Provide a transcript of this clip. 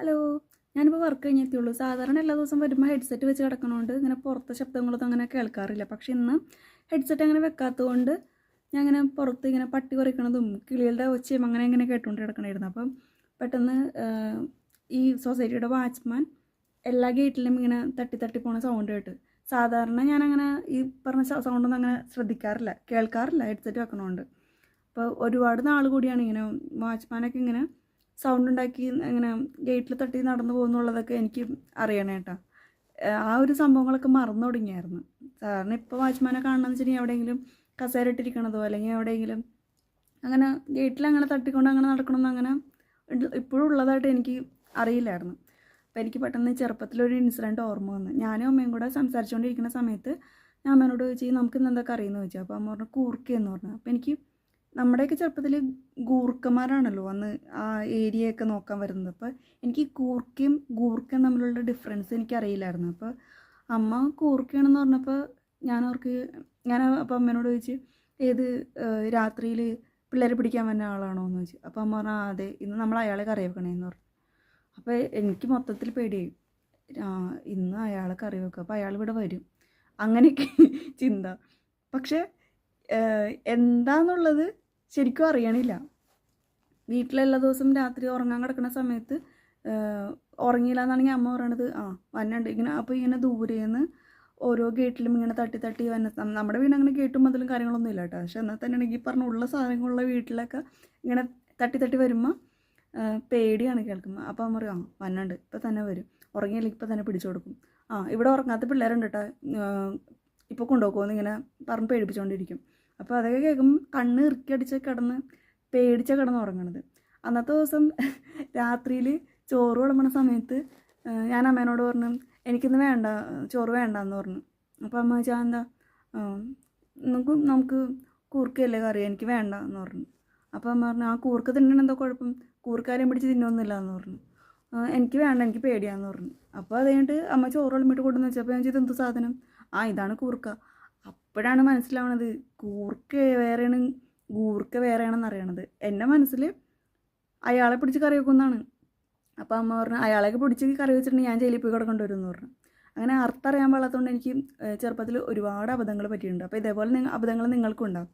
Hello ഞാനിപ്പോൾ work കഴിഞ്ഞെത്തിയുള്ളൂ സാധാരണ എല്ലാ ദിവസവും വരുമ്പോൾ ഹെഡ്സെറ്റ് വെച്ച് കിടക്കണോണ്ട് ഇങ്ങനെ പുറത്തെ ശബ്ദങ്ങളൊന്നും അങ്ങനെ കേൾക്കാറില്ല. പക്ഷെ ഇന്ന് ഹെഡ്സെറ്റ് അങ്ങനെ വെക്കാത്തതുകൊണ്ട് ഞാൻ ഇങ്ങനെ പുറത്ത് ഇങ്ങനെ പട്ടി കുറയ്ക്കണതും കിളികളുടെ ഒച്ചയും അങ്ങനെ ഇങ്ങനെ കേട്ടുകൊണ്ട് കിടക്കണമായിരുന്നു അപ്പം പെട്ടെന്ന് ഈ സൊസൈറ്റിയുടെ വാച്ച്മാൻ എല്ലാ ഗേറ്റിലും ഇങ്ങനെ തട്ടി തട്ടി പോണ സൗണ്ട് കേട്ട്. സാധാരണ ഞാനങ്ങനെ ഈ പറഞ്ഞ സൗണ്ടൊന്നും അങ്ങനെ ശ്രദ്ധിക്കാറില്ല. കേൾക്കാറില്ല ഹെഡ്സെറ്റ് വെക്കണോണ്ട്. അപ്പോൾ ഒരുപാട് നാൾ കൂടിയാണ് ഇങ്ങനെ വാച്ച്മാനൊക്കെ ഇങ്ങനെ സൗണ്ട് ഉണ്ടാക്കി ഇങ്ങനെ ഗേറ്റിൽ തട്ടി നടന്നു പോകുന്നുള്ളതൊക്കെ എനിക്ക് അറിയണേ കേട്ടോ ആ ഒരു സംഭവങ്ങളൊക്കെ മറന്നു തുടങ്ങിയായിരുന്നു. സാറിന് ഇപ്പോൾ വാച്ച്മാനെ കാണണമെന്ന് വെച്ചിട്ടുണ്ടെങ്കിൽ എവിടെയെങ്കിലും കസേര ഇട്ടിരിക്കണതോ അല്ലെങ്കിൽ എവിടെയെങ്കിലും അങ്ങനെ ഗേറ്റിൽ അങ്ങനെ തട്ടിക്കൊണ്ട് അങ്ങനെ നടക്കണമെന്ന് അങ്ങനെ ഇപ്പോഴും ഉള്ളതായിട്ട് എനിക്ക് അറിയില്ലായിരുന്നു. അപ്പോൾ എനിക്ക് പെട്ടെന്ന് ചെറുപ്പത്തിലൊരു ഇൻസിഡന്റ് ഓർമ്മ വന്നു. ഞാനും അമ്മയും കൂടെ സംസാരിച്ചുകൊണ്ടിരിക്കുന്ന സമയത്ത് ഞാൻ അമ്മേനോട് ചോദിച്ചു നമുക്ക് ഇന്ന് എന്തൊക്കെ അറിയുമെന്ന് ചോദിച്ചു. അപ്പോൾ അമ്മ പറഞ്ഞു കൂർക്കയെന്ന് പറഞ്ഞു. അപ്പോൾ എനിക്ക് നമ്മുടെയൊക്കെ ചെറുപ്പത്തിൽ ഗൂർക്കന്മാരാണല്ലോ അന്ന് ആ ഏരിയയൊക്കെ നോക്കാൻ വരുന്നത്. അപ്പോൾ എനിക്ക് കൂർക്കയും ഗൂർക്കയും തമ്മിലുള്ള ഡിഫറൻസ് എനിക്ക് അറിയില്ലായിരുന്നു അപ്പോൾ അമ്മ കൂർക്കയാണെന്ന് പറഞ്ഞപ്പോൾ ഞാൻ അവർക്ക് ഞാൻ അപ്പോൾ അമ്മേനോട് ചോദിച്ച് ഏത് രാത്രിയിൽ പിള്ളേരെ പിടിക്കാൻ വന്ന ആളാണോ? എന്ന് ചോദിച്ചു. അപ്പോൾ അമ്മ പറഞ്ഞു ആ അതെ ഇന്ന് നമ്മൾ അയാളെ കറി വെക്കണേന്ന് പറഞ്ഞു. അപ്പോൾ എനിക്ക് മൊത്തത്തിൽ പേടിയായി. ഇന്ന് അയാളെ കറി വെക്കുക അപ്പോൾ അയാൾ ഇവിടെ വരും. അങ്ങനെയൊക്കെ ചിന്ത. പക്ഷേ എന്താന്നുള്ളത് ശരിക്കും അറിയണില്ല. വീട്ടിലെല്ലാ ദിവസം രാത്രി ഉറങ്ങാൻ കിടക്കുന്ന സമയത്ത് ഉറങ്ങിയില്ല എന്നാണെങ്കിൽ അമ്മ പറയണത്. ആ വന്നുണ്ട്. ഇങ്ങനെ അപ്പോൾ ഇങ്ങനെ ദൂരേന്ന് ഓരോ ഗേറ്റിലും ഇങ്ങനെ തട്ടി തട്ടി വന്ന നമ്മുടെ വീട് അങ്ങനെ ഗേറ്റും മതിലും കാര്യങ്ങളൊന്നും ഇല്ല കേട്ടോ പക്ഷെ എന്നാൽ തന്നെ ആണെങ്കിൽ പറഞ്ഞ ഉള്ള സാധനങ്ങളുള്ള വീട്ടിലൊക്കെ ഇങ്ങനെ തട്ടി തട്ടി വരുമ്പോൾ പേടിയാണ് കേൾക്കുമ്പോൾ അപ്പോൾ അമ്മ പറയും ആ വന്നുണ്ട്. ഇപ്പം തന്നെ വരും. ഉറങ്ങിയില്ലെങ്കിൽ ഇപ്പം തന്നെ പിടിച്ചു കൊടുക്കും. ആ ഇവിടെ ഉറങ്ങാത്ത പിള്ളേരുണ്ട് കേട്ടോ ഇപ്പോൾ കൊണ്ടുപോകുമെന്ന് ഇങ്ങനെ പറഞ്ഞ് പേടിപ്പിച്ചുകൊണ്ടിരിക്കും അപ്പോൾ അതൊക്കെ കേൾക്കുമ്പോൾ കണ്ണ് ഇറുക്കിയടിച്ച് കിടന്ന് പേടിച്ച കിടന്ന് ഉറങ്ങണത്. അന്നത്തെ ദിവസം രാത്രിയിൽ ചോറ് വിളമ്പണ സമയത്ത് ഞാൻ അമ്മേനോട് പറഞ്ഞു എനിക്കിന്ന് വേണ്ട ചോറ് വേണ്ടെന്ന് പറഞ്ഞു. അപ്പോൾ അമ്മ വെച്ചാൽ എന്താ? നമുക്ക് നമുക്ക് കൂർക്കയല്ലേ കറി? എനിക്ക് വേണ്ട എന്ന് പറഞ്ഞു. അപ്പോൾ അമ്മ പറഞ്ഞു ആ കൂർക്ക തിന്നണ എന്താ കുഴപ്പം? കൂർക്കാരെയും പിടിച്ച് തിന്നൊന്നുമില്ല എന്ന് പറഞ്ഞു. എനിക്ക് വേണ്ട എനിക്ക് പേടിയാന്ന് പറഞ്ഞു. അപ്പോൾ അത് കഴിഞ്ഞിട്ട് അമ്മ ചോറ് വിളമ്പിട്ട് കൊണ്ടുവന്ന് വെച്ചപ്പോൾ ഞാൻ ചെയ്ത് എന്ത് സാധനം? ആ ഇതാണ് കൂർക്ക. അപ്പോഴാണ് മനസ്സിലാവണത്. കൂർക്ക വേറെയാണ് ഗൂർക്ക വേറെയാണെന്ന് അറിയണത്. എന്റെ മനസ്സിൽ അയാളെ പിടിച്ച് കറി വെക്കുന്നതാണ്. അപ്പോൾ അമ്മ പറഞ്ഞു അയാളെയൊക്കെ പിടിച്ച് കറി വെച്ചിട്ടുണ്ടെങ്കിൽ ഞാൻ ജയിലിൽ പോയി കിടക്കേണ്ടി വരും എന്ന് പറഞ്ഞു. അങ്ങനെ അർത്ഥം അറിയാൻ പാടാത്തതുകൊണ്ട് എനിക്ക് ചെറുപ്പത്തിൽ ഒരുപാട് അബദ്ധങ്ങൾ പറ്റിയിട്ടുണ്ട്. അപ്പോൾ ഇതേപോലെ അബദ്ധങ്ങൾ നിങ്ങൾക്കും ഉണ്ടാവും.